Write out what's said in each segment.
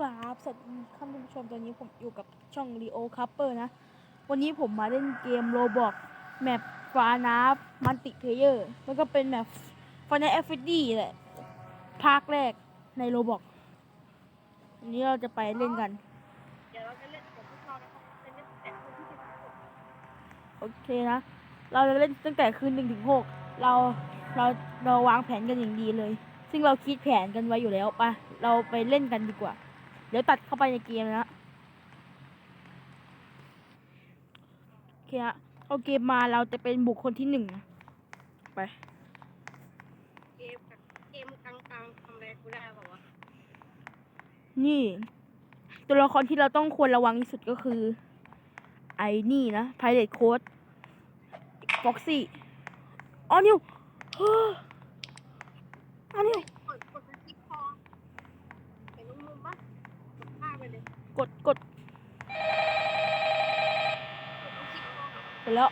ครับสวัสดีท่านผู้ชมตอนนี้ผมอยู่กับช่อง Leo c u p p e r นะ วันนี้ผมมาเล่นเกมโรบอกแมปฟานาฟมันติเพเยอร์แล้วก็เป็นแมปฟานาเอฟดีแหละ ภาคแรกในโรบอกวันนี้เราจะไปเล่นกัน เดี๋ยวเราจะเล่นกับพวกเรานะครับเป็นเล่นแต่คนที่สิบหกโอเคนะ เราจะเล่นตั้งแต่คืนหนึ่งถึงหกเราเราเราวางแผนกันอย่างดีเลย ซึ่งเราคิดแผนกันไว้อยู่แล้วปะเราไปเล่นกันดีกว่า เดี๋ยวตัดเข้าไปในเกมนะโอเคฮะเอาเกมมาเราจะเป็นบุคคลที่หนึ่งนะไปเกมกับเกมกลางๆทำอะไรกูได้เปล่าวะนี่ ตัวละครที่เราต้องควรระวังที่สุดก็คือ ไอ้นี่นะ Pirate Code Foxy อ๋อนิวเฮ้ออ๋อนิว กดกดสกิปพอเห็นมุมๆปะกดข้ามไปเลย กดกดกดสกิปพอไปแล้ว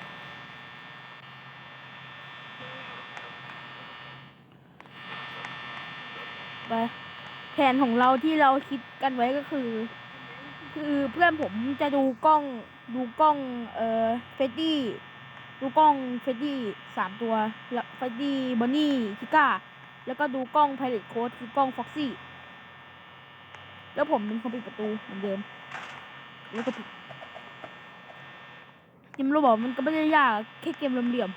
ไป แผนของเราที่เราคิดกันไว้ก็คือ คือเพื่อนผมจะดูกล้องดูกล้อง เอ่อเฟดดี้ดูกล้องเฟดดี้สามตัวแล้วเฟดดี้บอนนี่ชิก้า แล้วก็ดูกล้องไพเรตโค้ดคือกล้องฟ็อกซี่ แล้วผมเป็นคนปิดประตูเหมือนเดิม แล้วก็ปิดเกมโรบอกมันก็ไม่ได้ยากแค่เกมเหลี่ยม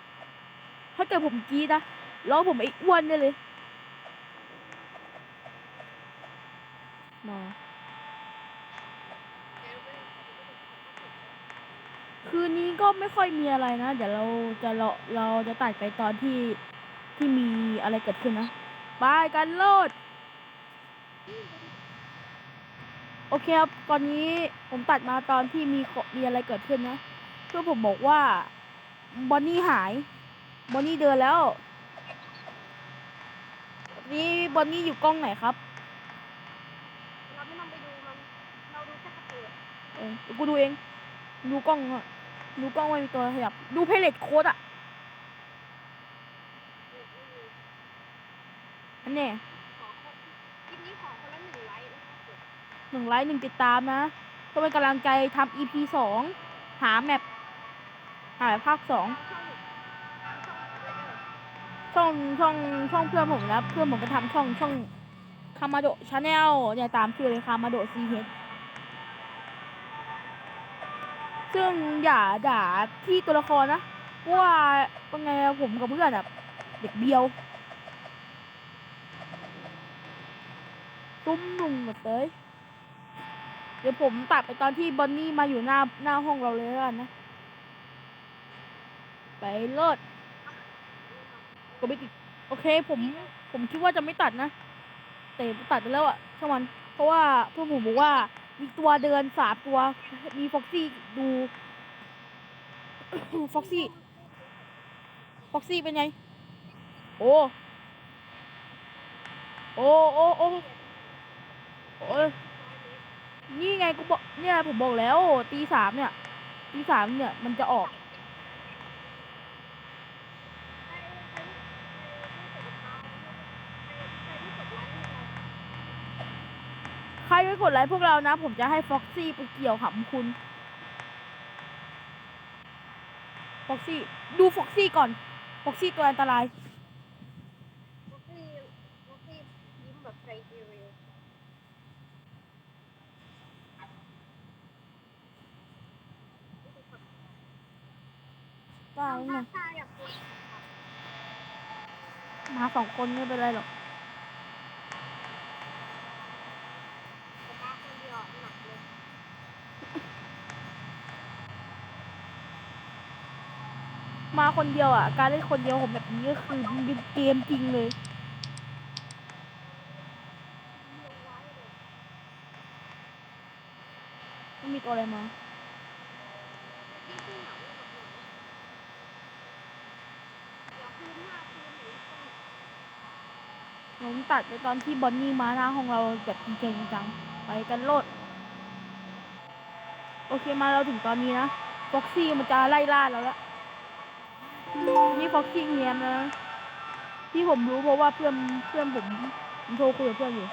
ๆถ้าเกิดผมกีดนะล้อผมไอ้อ้วนได้เลย มาคืนนี้ก็ไม่ค่อยมีอะไรนะ เดี๋ยวเราจะเราเราจะตัดไปตอนที่ที่มีอะไรเกิดขึ้นนะบายกันโลด โอเคครับ ตอนนี้ผมตัดมาตอนที่มีขมีอะไรเกิดขึ้นนะ เพื่อนผมบอกว่าบอนนี่หาย บอนนี่เดินแล้ว นี่บอนนี่อยู่กล้องไหนครับ เราไม่ต้องไปดูมัน เราดูแค่ประตูอะเออเดี๋ยวกูดูเอง ดูกล้องอะดูกล้องว่ามีตัวขยับ ดูเพลทโค้ดอะอันเนี้ย หนึ่งไลค์หนึ่งติดตามนะเพื่อเป็นกำลังใจทำ EP สองหาแมปหาภาคสองช่องช่องช่องเพื่อนผมนะเพื่อนผมไปทำช่องช่องคามาโดชาแนลเนี่ยตามชื่อเลยคามาโดซีเฮดซึ่งอย่าด่าที่ตัวละครนะเพราะว่าเป็นไงผมกับเพื่อนแบบเด็กเบียวตุ้มลุงหมดเลย เดี๋ยวผมตัดไปตอนที่บอนนี่มาอยู่หน้าหน้าห้องเราเลยแล้วกันนะ ไปเลิศก็ไม่ติด โอเค ผม ผมคิดว่าจะไม่ตัดนะ แต่ตัดไปแล้วอะช่างมัน เพราะว่าเพื่อนผมบอกว่า มีตัวเดินสามตัว มีฟ็อกซี่ดูฟ็อกซี่ฟ็อกซี่เป็นไง โอ้โอ้โอ้โอ้โอ้ นี่ไงกูบอกเนี่ยผมบอกแล้วตีสามเนี่ยตีสามเนี่ยมันจะออก ใครไม่กดไลค์พวกเรานะ ผมจะให้ฟ็อกซี่ไปเกี่ยวหำคุณฟ็อกซี่ ดูฟ็อกซี่ก่อนฟ็อกซี่ตัวอันตราย ลูกพี่ลูกพี่ยิ้มแบบใจเร็ว ได้ๆไงถ้าถ้าอยากคุยมาสองคนไม่เป็นไรหรอกกับมาคนเดียวหนักเลยมาคนเดียวอะ การเล่นคนเดียวผมแบบนี้ก็คือมันเป็นเกมจริงเลยลงไว้เลยไม่มีตัวอะไรมา ตัดไปตอนที่บอนนี่มาหน้าของเราแบบจริงจังไปกันโลด โอเคมาเราถึงตอนนี้นะฟ็อกซี่มันจะไล่ล่าเราละนี่ฟ็อกซี่เงียบนะที่ผมรู้เพราะว่าเพื่อนเพื่อนผมผมโทรคุยกับเพื่อนอยู่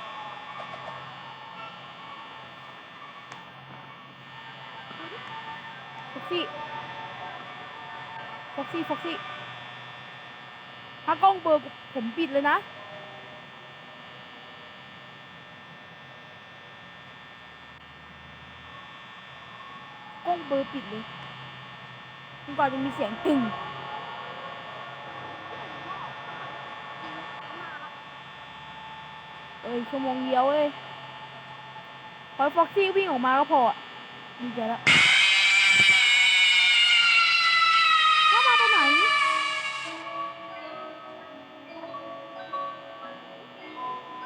ฟ็อกซี่ฟ็อกซี่ฟ็อกซี่ถ้ากล้องเบอร์ผมปิดเลยนะ เบอร์ปิดเลยจนกว่าจะมีเสียงตึงเอ้ยชั่วโมงเดียวเอ้ยพอฟ็อกซี่วิ่งออกมาก็พออะดีใจแล้วเข้ามาตอนไหน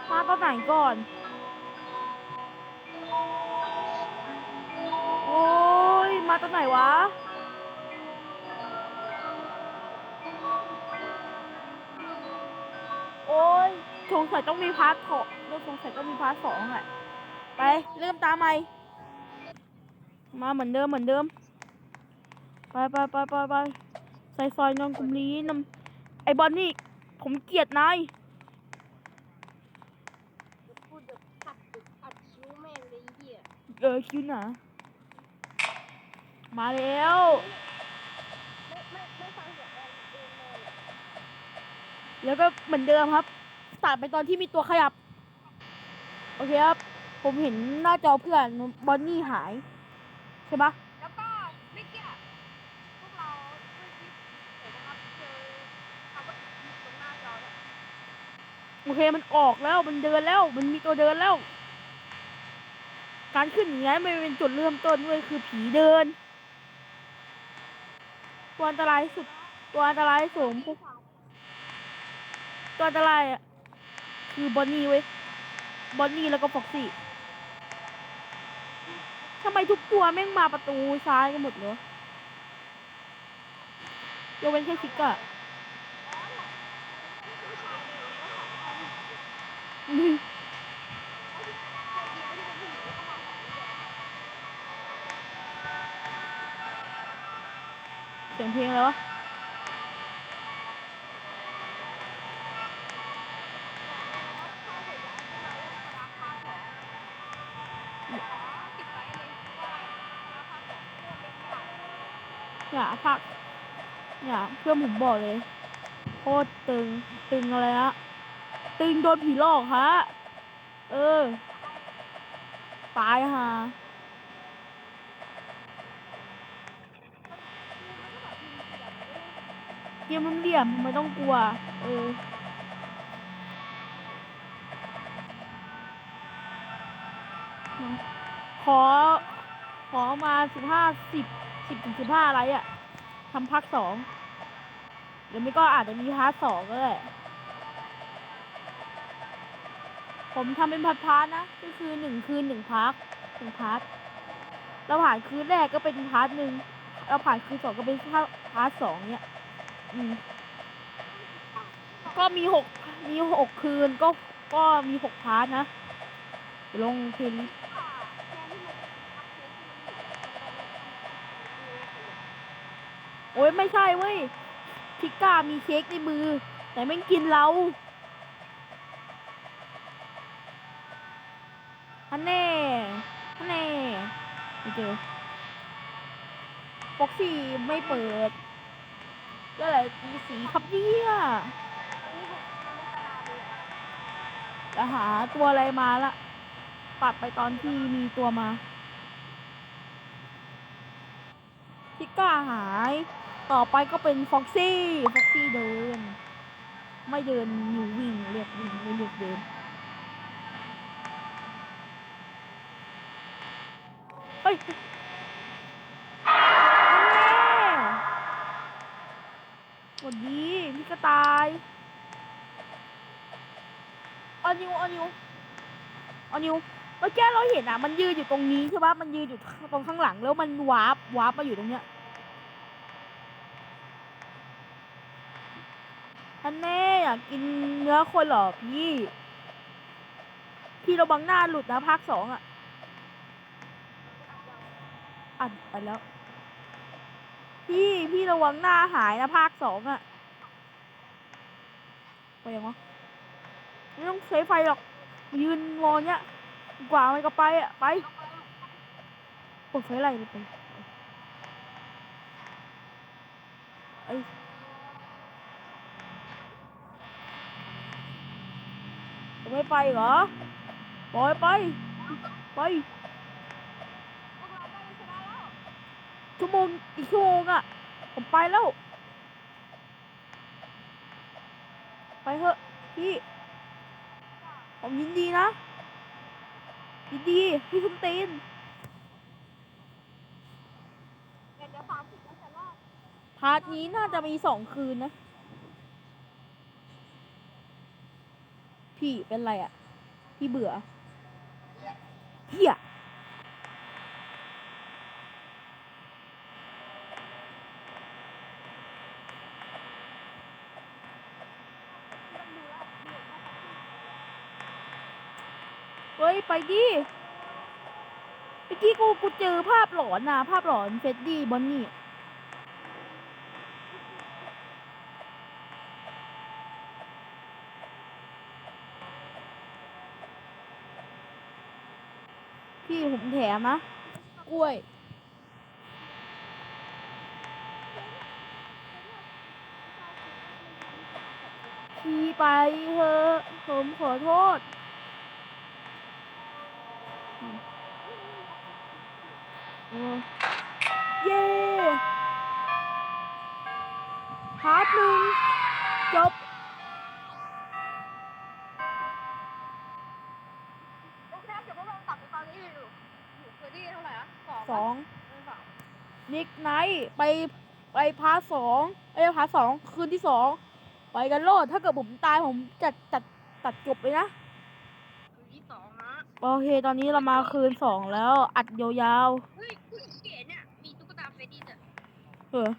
มาตอนไหนก่อน มาตอนไหนวะ โอ้ยสงสัยต้องมีพาร์ทสองเราสงสัยต้องมีพาร์ทสองแหละไป เริ่มตามใหม่ มาเหมือนเดิมเหมือนเดิม ไปไปไปไปไปใส่ซอยนอนกลุ่มนี้นำไอบอลนี่ ผมเกลียดนายเดี๋ยวพูดเดี๋ยวตัดเดี๋ยวอัดคิ้วแม่งเลยไอ้เหี้ย เออคิวหนา มาแล้วไม่ไม่ไม่ฟังเสียงแรงเองเลยอะแล้วก็เหมือนเดิมครับตัดไปตอนที่มีตัวขยับ โอเคครับ ผมเห็นหน้าจอเพื่อนบอนนี่หาย ใช่ปะแล้วก็เมื่อกี้อะพวกเราเมื่อกี้เห็นนะครับเจอคำว่าอีกตรงหน้าจอเนี่ยโอเคมันออกแล้วมันเดินแล้ว มันมีตัวเดินแล้ว การขึ้นอย่างนี้ยมันเป็นจุดเริ่มต้นด้วยคือผีเดิน ตัวอันตรายสุด ตัวอันตรายสูงตัวอันตรายอะคือบอนนี่เว้ยบอนนี่แล้วก็ฟ็อกซี่ทำไมทุกตัวแม่งมาประตูซ้ายกันหมดเลยกเว้นแค่ชิกอะอืม เสียงเพลงอะไรวะอย่าพักอย่าเพื่อนผมบอกเลยโคตรตึง ตึงอะไรฮะตึงโดนผีหลอกฮะ เออ ตายฮะ กมมันเหลี่ยมไม่ต้องกลัว เออขอ ขอมาสิบห้าสิบสิบถึงสิบห้าอะไรอะ่ะทำภาคสองหรือไม่ก็อาจจะมีพาร์ทสองก็ได้ผมทำเป็นพาร์ทพาร์ทนะ ก็คือหนึ่งคืนหนึ่งพาร์ทหนึ่งพาร์ทเราผ่านคืนแรกก็เป็นพาร์ทหนึ่งเราผ่านคืนสองก็เป็นพาร์ทสองเนี่ย ก็มีหกมีหกคืนก็ก็มีหกพาร์ทนะลงเพลงโอ้ยไม่ใช่เว้ยพิก้ามีเค้กในมือ แต่ไม่กินเราฮันแน่ฮันแน่ไม่เจอฟ็อกซี่ไม่เปิด ก็อะไรมีสีครับเนี่ยจะหาตัวอะไรมาละปัดไปตอนที่มีตัวมาพิก้าหาย ต่อไปก็เป็นฟ็อกซี่ ฟ็อกซี่เดิน ไม่เดินนิววิ่งเรียกวิ่งไม่เรียกเดินเฮ้ย ออนิวออนิวออนิวเมื่อกี้เราเห็นอะ มันยืนอยู่ตรงนี้ใช่ปะมันยืนอยู่ตรงข้างหลังแล้วมันวาร์ปวาร์ปมาอยู่ตรงเนี้ยอันแน่อยากกินเนื้อคนเหรอพี่ พี่ระวังหน้าหลุดนะภาคสองอะอัดไปแล้ว พี่พี่ระวังหน้าหายนะภาคสองอะ ไปยังวะไม่ต้องใช้ไฟหรอก ยืนมองเนี้ยกว่ามันก็ไปอะ ไปเปิดไฟอะไรเลยไปจะไม่ไปเหรอปล่อยไป ไปชั่วโมงอีกชั่วโมงอะ ผมไปแล้ว ไปเถอะพี่ ผมยินดีนะ ยินดี พี่คุณตีนแล้วจะรอดพาร์ทนี้น่าจะมีสองคืนนะ พี่เป็นไรอะพี่เบื่อเฮีย ต้องดูแล้วดูว่า เฮ้ย ไปดิเมื่อกี้กูกูเจอภาพหลอนนะภาพหลอนเฟดดี้บอนนี่พี่ผมแถมนะกล้วยพี่ไปเถอะผมขอโทษ เออเย้พาร์ทหนึ่งจบโอเคครับเดี๋ยวพวกเราตัดไปตอนนี้อยู่อยู่เคยได้เท่าไหร่อะสองสองเออสองนิกไนท์ไปไปพาร์ทสองเอ้ยพาร์ทสองคืนที่สองไปกันโลดถ้าเกิดผมตายผมจัดจัดตัดจบเลยนะคืนที่สองนะโอเค ตอนนี้เรามาคืนสองแล้วอัดยาวเเออ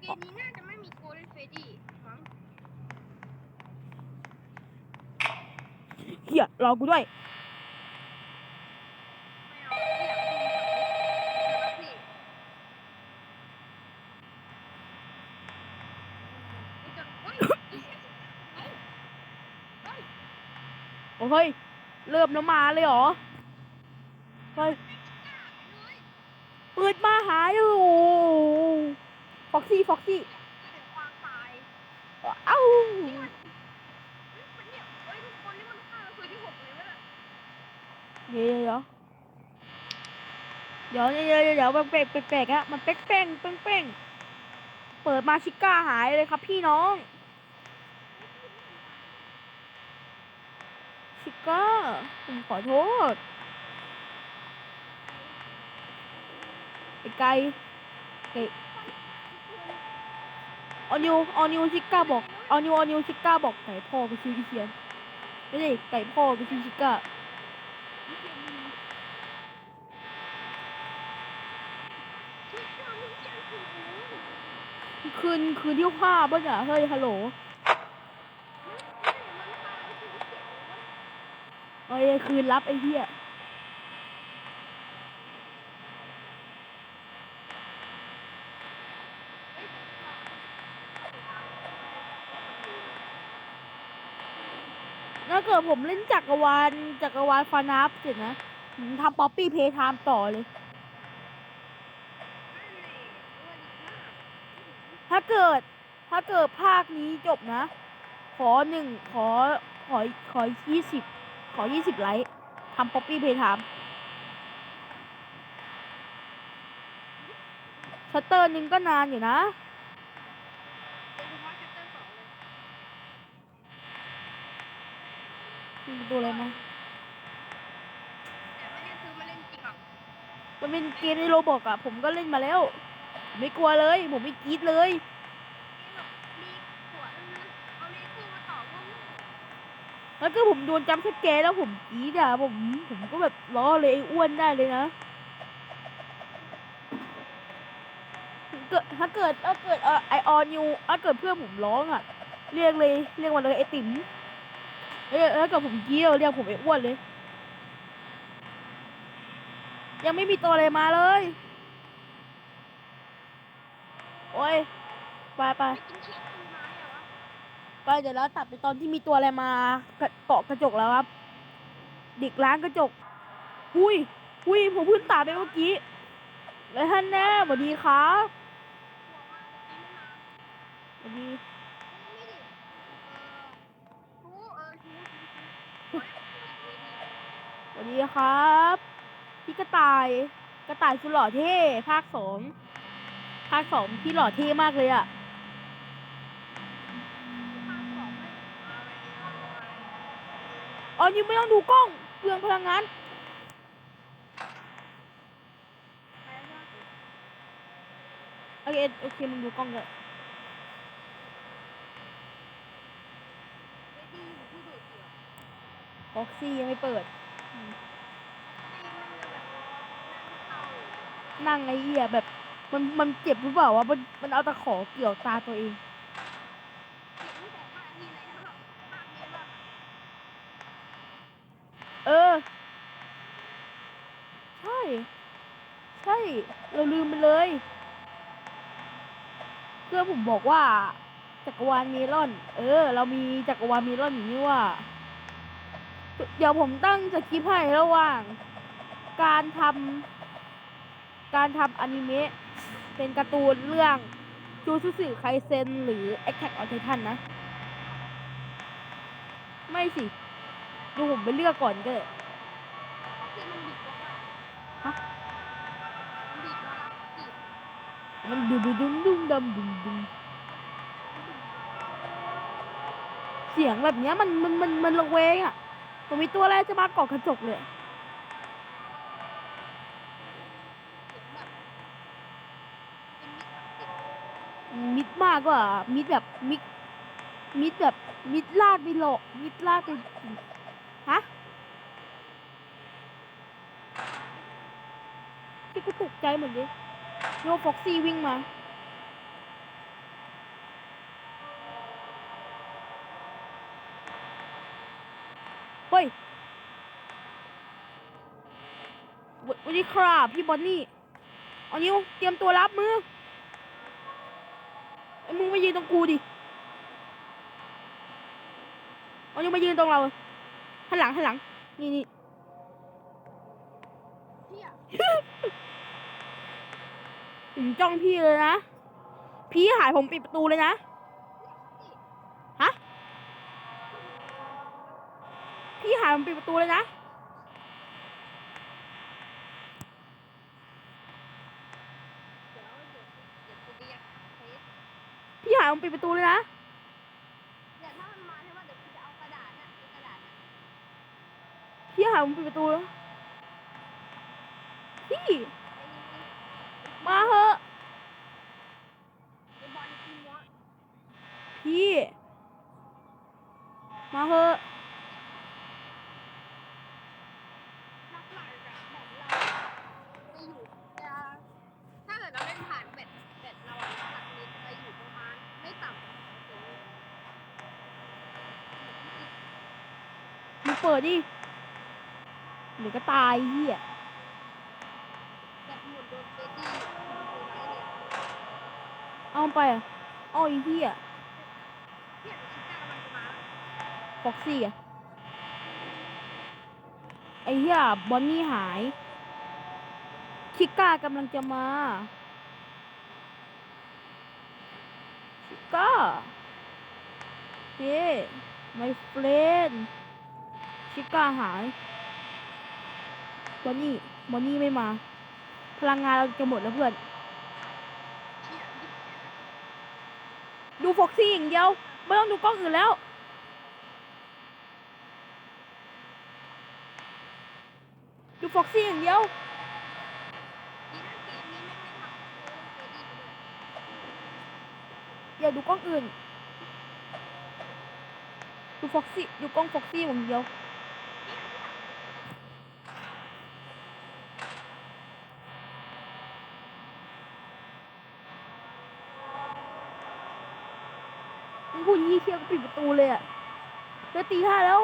เกมนี้น่าจะไม่มีโกลเด้นเฟรดดี้มั้งเฮียรอกูด้วยไม่เอาไม่อยากดูนะครับพี่นี่จะเฮ้ยเฮ้ยเฮ้ยโอ้เฮ้ย เริ่มแล้วมาเลยเหรอ เฮ้ยปืนมาหาอยู่ฟ็อกซี่ฟ็อกซี่เป็นความตายเอ้าเดี๋ยวเดี๋ยวเดี๋ยวเดี๋ยวเดี๋ยวเดี๋ยวแปลกแปลกๆอะมันเป๊กเป้งเป้งเป้งเปิดมาชิก้าหายเลยครับพี่น้อง ชิก้าผมขอโทษ ไอ้ไก่ไก่ออนิวออนิวชิก้าบอกออนิวออนิวชิก้าบอกไก่พ่อไปซื้ออีเทียนไม่ใช่ไก่พ่อไปซื้อชิก้าช่วช่วยมึงเจ้าคือโอ้ยคืนคืนที่ห้าป่ะเนี่ยเฮ้ยฮัลโหลมันตายคือเสียงวะเอ้ยคืนรับไอ้เหี้ย กิดผมเล่นจักรวาลจักรวาลฟานาฟเสร็จนะผมทำป๊อปปี้เพย์ไทม์ต่อเลย ถ้าเกิดถ้าเกิดภาคนี้จบนะ ขอหนึ่งขอขอขอยี่สิบขอยี่สิบไลค์ทำป๊อปปี้เพย์ไทม์ชัตเตอร์หนึ่งก็นานอยู่นะ มีตัวอะไรมามันเป็นเกมในโรบอกอะผมก็เล่นมาแล้ว ไม่กลัวเลย ผมไม่กรีดเลยแล้วก็ผมโดนจำสแกร์แล้วผมกรีดอะผมผมก็แบบล้อเลยไอ้อ้วนได้เลยนะเกิดถ้าเกิดถ้าเกิดเออไอออนิวถ้าเกิดเพื่อนผมร้องอะเรียกเลย เรียกมาเลยไอติ๋มเอ้ย ถ้าเกิดผมกรีดเรียกผมไอ้อ้วนเลย ยังไม่มีตัวอะไรมาเลย โอ้ยไปไปไปเดี๋ยวเราตัดไปตอนที่มีตัวอะไรมาเกาะกระจกแล้วครับ เด็กล้างกระจก อุ้ยอุ้ยผมพิ่งตามไปเมื่อกี้แล้วท่านแน่สวัสดีครับสวัสดี สวัส ดีครับพี่กระต่ายกระต่ายสุดหล่อเท่ภาคสองภาคสองพี่หล่อเท่มากเลยอะอ๋อยังไม่ต้องดูกล้องเปลืองพลังงานโอเคโอเคมึงดูกล้องเลยบ็อกซี่ยังไม่เปิด นั่งไอ้เหี้ยแบบ มันมันเจ็บหรือเปล่าวะมันมันเอาตะขอเกี่ยวตาตัวเองเออ ใช่ ใช่ เราลืมไปเลยเพื่อผมบอกว่าจักรวาลเมลอน เออ เรามีจักรวาลเมลอนอย่างนี้ว่า เดี๋ยวผมตั้งสคริปต์ให้ระหว่าง การทำการทำอนิเมะเป็นการ์ตูนเรื่องจูซูสึไคเซนหรือ Attack on Titan นะ ไม่สิดูผมไปเลือกก่อนก็ได้ฮะมันดุดุดุมดุมดำดุมดุมเสียงแบบเนี้ยมันมันมันมันระเวงอะ ผมมีตัวอะไรจะมาเกาะกระจกเลยมิดมากกว่ามิดแบบมิดมิดแบบมิดลาดไปหลอกมิดลาดไปฮะที่กูตกใจหมดเลยโยฟ็อกซี่วิ่งมา ฮ้ยวัสดีครับพี่บอนนี่เอานิ้วเตรียมตัวรับมือไอ้มึงมายืนตรงกูดิเอายังมายืนตรงเราหันหลังหันหลัง นี่นี่ผมจ้องพี่เลยนะ พี่หายผมปิดประตูเลยนะ พี่หายผมปิดประตูเลยนะพี่หายผมปิดประตูเลยนะพี่หายผมปิดประตูแล้วพี่มาเหอะพี่ มาเหอะ ถ้าเกิดเราเล่นผ่านเบ็ดเบ็ดเราอะหลักนิดจะอยู่ประมาณไม่ต่ำกว่าสอง มึง เปิดดิเดี๋ยวก็ตายเหี้ยเอาไปอะเอาไอ้เหี้ยฟ็อกซี่อะไอ้เหี้ยบอนนี่หาย ชิก้ากำลังจะมา ชิก้าเฮ้ my friend ชิก้าหายบอนนี่บอนนี่ไม่มา พลังงานเราจะหมดแล้วเพื่อน ดูฟ็อกซี่อย่างเดียว ไม่ต้องดูกล้องอื่นแล้ว ดูฟ็อกซี่อย่างเดียวอย่าดูกล้องอื่น ดูฟ็อกซี่ ดูกล้องฟ็อกซี่อย่างเดียว มึงพูดยี่เที่ยวก็ปิดประตูเลยอะเดี๋ยตีห้าแล้ว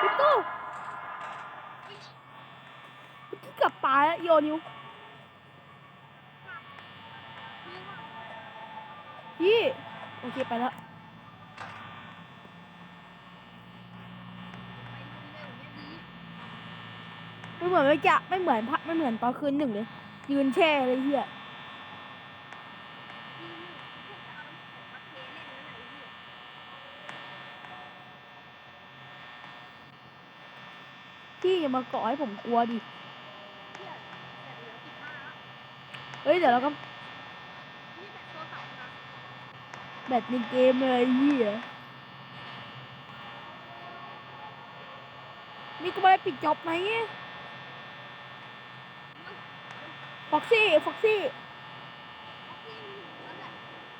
ปิดตู้เมื่อกี้เกับตายแล้วโยนิวนี่โอเคไปแล้วไม่เหมือนไม่จะไม่เหมือนพระไม่เหมือนตอนคืนหนึ่งเลย ยืนแช่เลยเฮีย ที่นี่พวกจะเอาน้ำแข็งมาเทเล่นนั่นแหละไอ้เหี้ย พี่อย่ามาก่อให้ผมกลัวดิ เฮ้ยเดี๋ยวเราก็แบตในเกมเลยเฮียมีกำลังปิดจ็อบไหมฟ็อกซี่ฟ็อกซี่ โอเคนั่นแหละ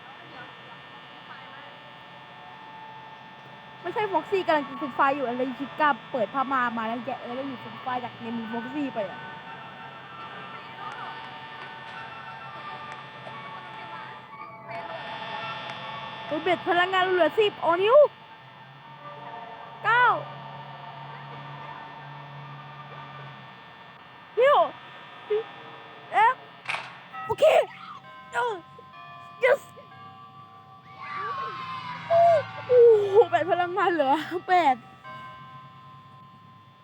แล้วเดี๋ยวเดี๋ยวเอาไฟมา ไม่ใช่ฟ็อกซี่กำลังกินฟรนช์ฟอยู่อะไรชิก้าเปิดผ้ามามาแล้วแกะแล้วหยิบฟรนช์ฟจากในมือฟ็อกซี่ไปอะตัวเบ็ดพลังงานเหลือสิบออนิว แปด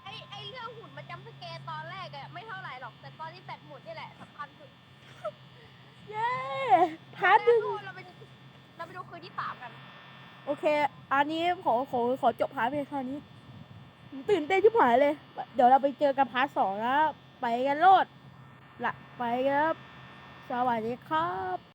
ไอไอเรื่องหุ่นมาจำสเกตตอนแรกอะไม่เท่าไหร่หรอก แต่ตอนที่แบตหมดนี่แหละสำคัญสุดเย้พาร์ทหนึ่งเราไปดูเราไปดูคืนที่สามกัน โอเค อันนี้ขอขอขอจบพาร์ทเพียงเท่านี้ผมตื่นเต้นชิบหายเลย เดี๋ยวเราไปเจอกันพาร์ทสองแล้วไปกันโลดละไปครับ สวัสดีครับ